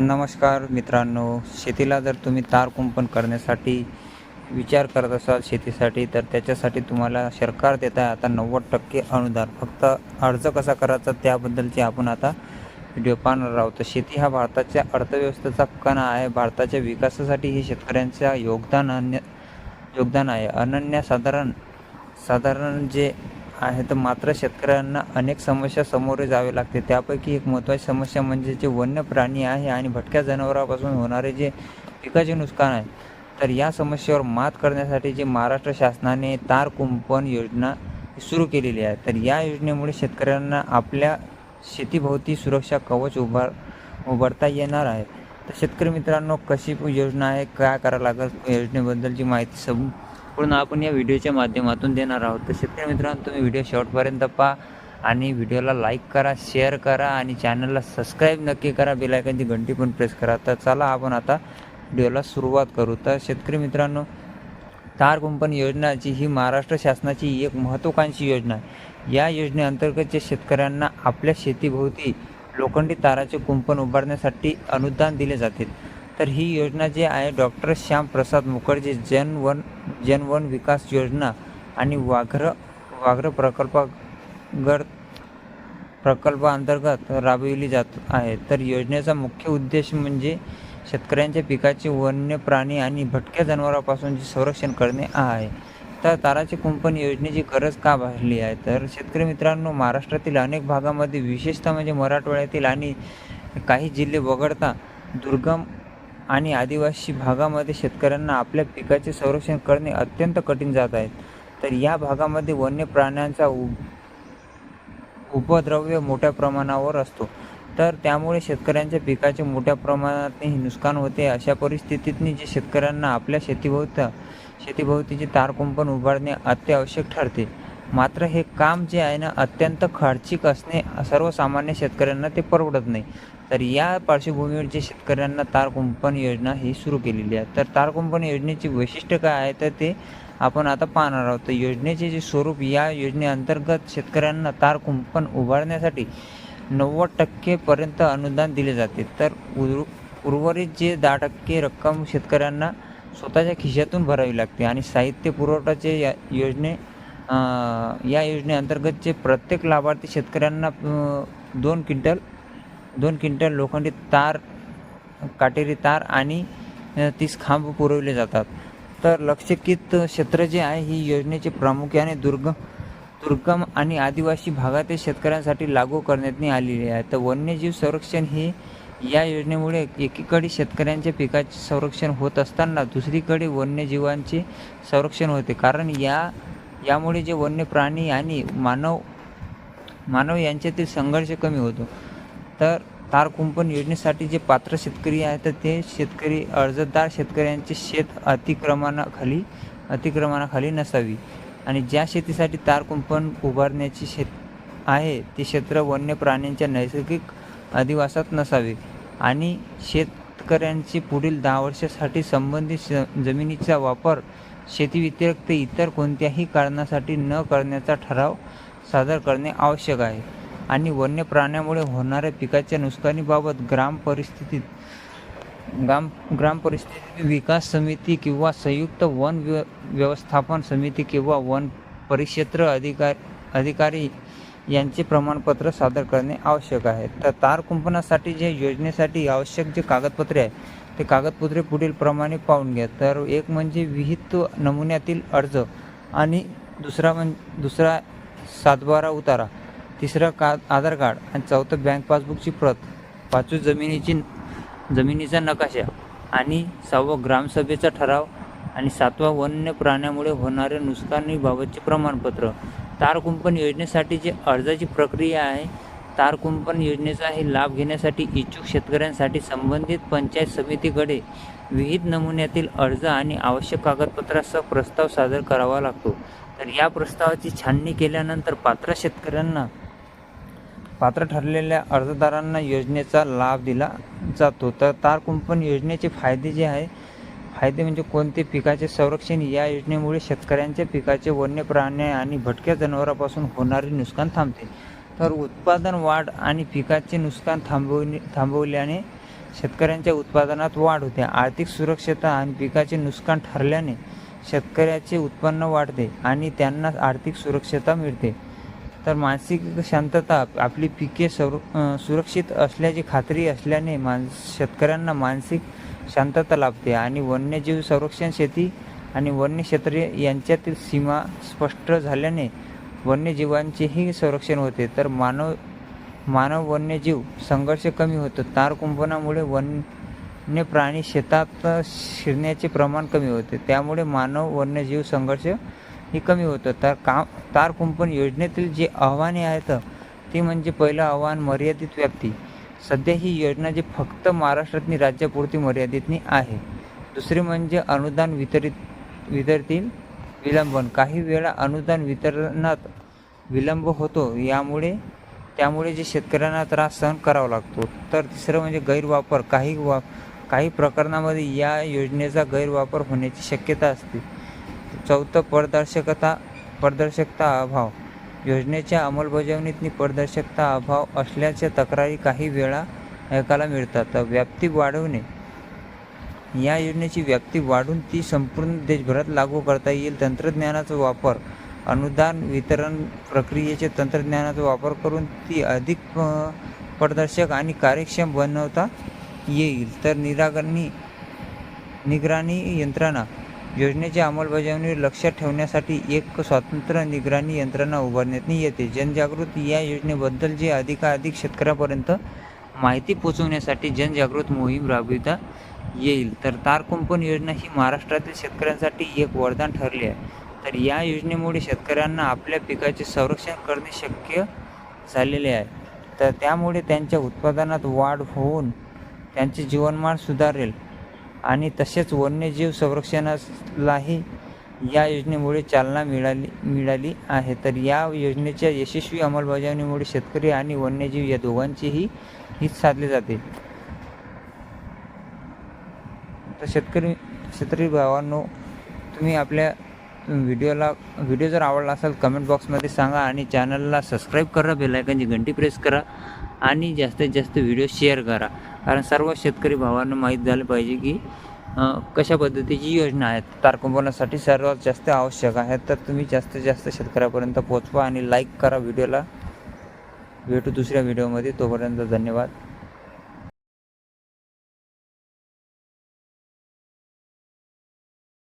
नमस्कार मित्रांनो शेतीला जर तुम्ही तार कुंपण करण्यासाठी विचार करत असाल शेतीसाठी तर त्याच्यासाठी तुम्हाला सरकार देत आहे आता नव्वद टक्के अनुदान. फक्त अर्ज कसा करायचा त्याबद्दलची आपण आता व्हिडिओ पाहणार आहोत. तर शेती हा भारताच्या अर्थव्यवस्थेचा कणा आहे. भारताच्या विकासासाठी हे शेतकऱ्यांचा योगदान अन्य योगदान आहे. अनन्यसाधारण साधारण जे आहे तर मात्र शेतकऱ्यांना अनेक समस्या सामोरे जावे लागते. त्यापैकी एक महत्त्वाची समस्या म्हणजे जे वन्य प्राणी आहे आणि भटक्या जनावरांपासून होणारे जे पिकाचे नुकसान आहे तर या समस्येवर मात करण्यासाठी जे महाराष्ट्र शासनाने तार कुंपण योजना सुरू केलेली आहे तर या योजनेमुळे शेतकऱ्यांना आपल्या शेतीभोवती सुरक्षा कवच उभार उभारता येणार आहे. तर शेतकरी मित्रांनो कशी योजना आहे काय करावं लागेल योजनेबद्दलची माहिती संपूर्ण आपण या व्हिडिओच्या माध्यमातून देणार आहोत. तर शेतकरी मित्रांनो तुम्ही व्हिडिओ शेवटपर्यंत पहा आणि व्हिडिओला लाईक करा शेअर करा आणि चॅनलला सबस्क्राईब नक्की करा. बेलायकनची घंटी पण प्रेस करा. तर चला आपण आता व्हिडिओला सुरुवात करू. तर शेतकरी मित्रांनो तार कुंपण योजनाची ही महाराष्ट्र शासनाची एक महत्त्वाकांक्षी योजना आहे. या योजनेअंतर्गत जे शेतकऱ्यांना आपल्या शेतीभोवती लोखंडी ताराचे कुंपण उभारण्यासाठी अनुदान दिले जाते. तर ही योजना जी आहे डॉक्टर श्यामप्रसाद मुखर्जी जनवन जनवन विकास योजना आणि वाघ्र वाघ्र प्रकल्पागर प्रकल्पाअंतर्गत राबविली जात आहे. तर योजनेचा मुख्य उद्देश म्हणजे शेतकऱ्यांच्या पिकाचे वन्य प्राणी आणि भटक्या जनावरांपासूनचे संरक्षण करणे हा आहे. तर ताराचे कुंपण योजनेची गरज का भासली आहे? तर शेतकरी मित्रांनो महाराष्ट्रातील अनेक भागामध्ये विशेषतः म्हणजे मराठवाड्यातील आणि काही जिल्हे वगळता दुर्गम आणि आदिवासी भागामध्ये शेतकऱ्यांना आपल्या पिकाचे संरक्षण करणे अत्यंत कठीण जात आहे. तर या भागामध्ये वन्य प्राण्यांचा उ उपद्रव्य मोठ्या प्रमाणावर असतो. तर त्यामुळे शेतकऱ्यांच्या पिकाचे मोठ्या प्रमाणातही नुकसान होते. अशा परिस्थितीतनी जे शेतकऱ्यांना आपल्या शेतीभोवता शेतीभोवतीचे तारकुंपण उभारणे अत्यावश्यक ठरते. मात्र हे काम जे आहे ना अत्यंत खर्चिक असणे सर्वसामान्य शेतकऱ्यांना ते परवडत नाही. तर या पार्श्वभूमीवर जे शेतकऱ्यांना तार कुंपण योजना ही सुरू केलेली आहे. तर तार कुंपण योजनेची वैशिष्ट्य काय आहे तर ते आपण आता पाहणार आहोत. तर योजनेचे जे स्वरूप या योजनेअंतर्गत शेतकऱ्यांना तार कुंपण उभारण्यासाठी नव्वद टक्केपर्यंत अनुदान दिले जाते. तर उर उर्वरित जे दहा टक्के रक्कम शेतकऱ्यांना स्वतःच्या खिशातून भरावी लागते आणि साहित्य पुरवठाचे या योजने या योजनेअंतर्गत जे प्रत्येक लाभार्थी शेतकऱ्यांना दोन क्विंटल दोन क्विंटल लोखंडी तार काटेरी तार आणि तीस खांब पुरवले जातात. तर लक्षकित क्षेत्र जे आहे ही योजनेचे प्रामुख्याने दुर्गम दुर्गम आणि आदिवासी भागातील शेतकऱ्यांसाठी लागू करण्यात आलेली आहे. तर वन्यजीव संरक्षण ही या योजनेमुळे एकीकडे शेतकऱ्यांच्या पिकाचे संरक्षण होत असताना दुसरीकडे वन्यजीवांचे संरक्षण होते. कारण या यामुळे जे वन्य प्राणी आणि मानव मानव यांच्यातील संघर्ष कमी होतो. तर तार कुंपण योजनेसाठी जे पात्र शेतकरी आहेत तर ते शेतकरी अर्जदार शेतकऱ्यांचे शेत अतिक्रमणाखाली अतिक्रमणाखाली नसावी. आणि ज्या शेतीसाठी तार कुंपण उभारण्याची शेत आहे ते क्षेत्र वन्य प्राण्यांच्या नैसर्गिक अधिवासात नसावे. आणि शेतकऱ्यांची पुढील दहा वर्षासाठी संबंधित जमिनीचा वापर शेतीव्यतिरिक्त इतर कोणत्याही कारणासाठी न करण्याचा ठराव सादर करणे आवश्यक आहे. आणि वन्य प्राण्यामुळे होणाऱ्या पिकाच्या नुकसानीबाबत ग्राम परिस्थितीत ग्राम ग्राम परिस्थिती विकास समिती किंवा संयुक्त वन व्य व्यवस्थापन समिती किंवा वन परिक्षेत्र अधिकार अधिकारी यांचे प्रमाणपत्र सादर करणे आवश्यक आहे. तर तार कुंपणासाठी जे योजनेसाठी आवश्यक जे कागदपत्रे आहे ते कागदपत्रे पुढील प्रमाणे पाहून घ्या. तर एक म्हणजे विहित नमुन्यातील अर्ज आणि दुसरा म्हण दुसरा सातबारा उतारा तिसरा का आधार कार्ड आणि चौथं बँक पासबुकची प्रत पाचवी जमिनीची जमिनीचा नकाशा आणि सहावं ग्रामसभेचा ठराव आणि सातवा वन्य प्राण्यामुळे होणाऱ्या नुकसानीबाबतचे प्रमाणपत्र. तार कुंपण योजनेसाठी जे अर्जाची प्रक्रिया आहे तार कुंपण योजनेचा हे लाभ घेण्यासाठी इच्छुक शेतकऱ्यांसाठी संबंधित पंचायत समितीकडे विहित नमुन्यातील अर्ज आणि आवश्यक कागदपत्रासह प्रस्ताव सादर करावा लागतो. तर या प्रस्तावाची छाननी केल्यानंतर पात्र शेतकऱ्यांना पात्र ठरलेल्या अर्जदारांना योजनेचा लाभ दिला जातो. तर तार कुंपण योजनेचे फायदे जे आहे फायदे म्हणजे कोणते? पिकाचे संरक्षण या योजनेमुळे शेतकऱ्यांच्या पिकाचे वन्य प्राणी आणि भटक्या जनावरांपासून होणारे नुकसान थांबते. तर उत्पादन वाढ आणि पिकाचे नुकसान थांबवणे थांबवल्याने शेतकऱ्यांच्या उत्पादनात वाढ होते. आर्थिक सुरक्षता आणि पिकाचे नुकसान ठरल्याने शेतकऱ्याचे उत्पन्न वाढते आणि त्यांना आर्थिक सुरक्षता मिळते. तर मानसिक शांतता आपली पिके सुरक्षित असल्याची खात्री असल्याने मान शेतकऱ्यांना मानसिक शांतता लाभते आणि वन्यजीव संरक्षण शेती आणि वन्यक्षेत्र यांच्यातील सीमा स्पष्ट झाल्याने वन्यजीवांचेही संरक्षण होते. तर मानव मानव वन्यजीव संघर्ष कमी होतो. तार कुंपणामुळे वन्य प्राणी शेतात शिरण्याचे प्रमाण कमी होते. त्यामुळे मानव वन्यजीव संघर्ष ही कमी होतं. तर का तार कुंपण योजनेतील जे आव्हाने आहेत ती म्हणजे पहिलं आव्हान मर्यादित व्याप्ती. सध्या ही योजना जी फक्त महाराष्ट्रातनी राज्यापुरती मर्यादितनी आहे. दुसरी म्हणजे अनुदान वितरित वितरतील विलंबन. काही वेळा अनुदान वितरणात विलंब होतो यामुळे त्यामुळे जे शेतकऱ्यांना त्रास सहन करावा लागतो. तर तिसरं म्हणजे गैरवापर. काही वा काही प्रकरणामध्ये या योजनेचा गैरवापर होण्याची शक्यता असते. चौथं पारदर्शकता पारदर्शकता अभाव. योजनेच्या अंमलबजावणीतनी पारदर्शकता अभाव असल्याच्या तक्रारी काही वेळा ऐकायला मिळतात. व्याप्ती वाढवणे. या योजनेची व्याप्ती वाढून ती संपूर्ण देशभरात लागू करता येईल. तंत्रज्ञानाचा वापर अनुदान वितरण प्रक्रियेचे तंत्रज्ञानाचा वापर करून ती अधिक पारदर्शक आणि कार्यक्षम बनवता येईल. तर निरागरणी निगराणी यंत्रणा योजनेच्या अंमलबजावणीवर लक्षात ठेवण्यासाठी एक स्वतंत्र निगराणी यंत्रणा उभारण्यात येते. जनजागृती या योजनेबद्दल जे अधिकाधिक शेतकऱ्यापर्यंत माहिती पोचवण्यासाठी जनजागृत मोहीम राबविता येईल. तर तार कुंपण योजना ही महाराष्ट्रातील शेतकऱ्यांसाठी एक वरदान ठरली आहे. तर या योजनेमुळे शेतकऱ्यांना आपल्या पिकाचे संरक्षण करणे शक्य झालेले आहे. तर त्यामुळे त्यांच्या उत्पादनात वाढ होऊन त्यांचे जीवनमान सुधारेल. आणि तसेच वन्यजीव संरक्षणालाही या योजनेमुळे चालना मिळाली मिळाली आहे. तर या योजनेच्या यशस्वी अंमलबजावणीमुळे शेतकरी आणि वन्यजीव या दोघांचेही हित साधले जाते. तर शेतकरी शेतकरी भावांनो तुम्ही आपल्या व्हिडिओला व्हिडिओ जर आवडला असेल कमेंट बॉक्समध्ये सांगा आणि चॅनलला सबस्क्राईब करा बेलायकनची घंटी प्रेस करा आणि जास्तीत जास्त व्हिडिओ शेअर करा. कारण सर्व शेतकरी भावांना माहीत झालं पाहिजे की कशा पद्धतीची योजना आहेत. तारकंपणासाठी सर्वात जास्त आवश्यक आहे तर तुम्ही जास्तीत जास्त शेतकऱ्यापर्यंत पोचवा आणि लाईक करा व्हिडिओला भेटू दुसऱ्या व्हिडिओमध्ये तोपर्यंत धन्यवाद.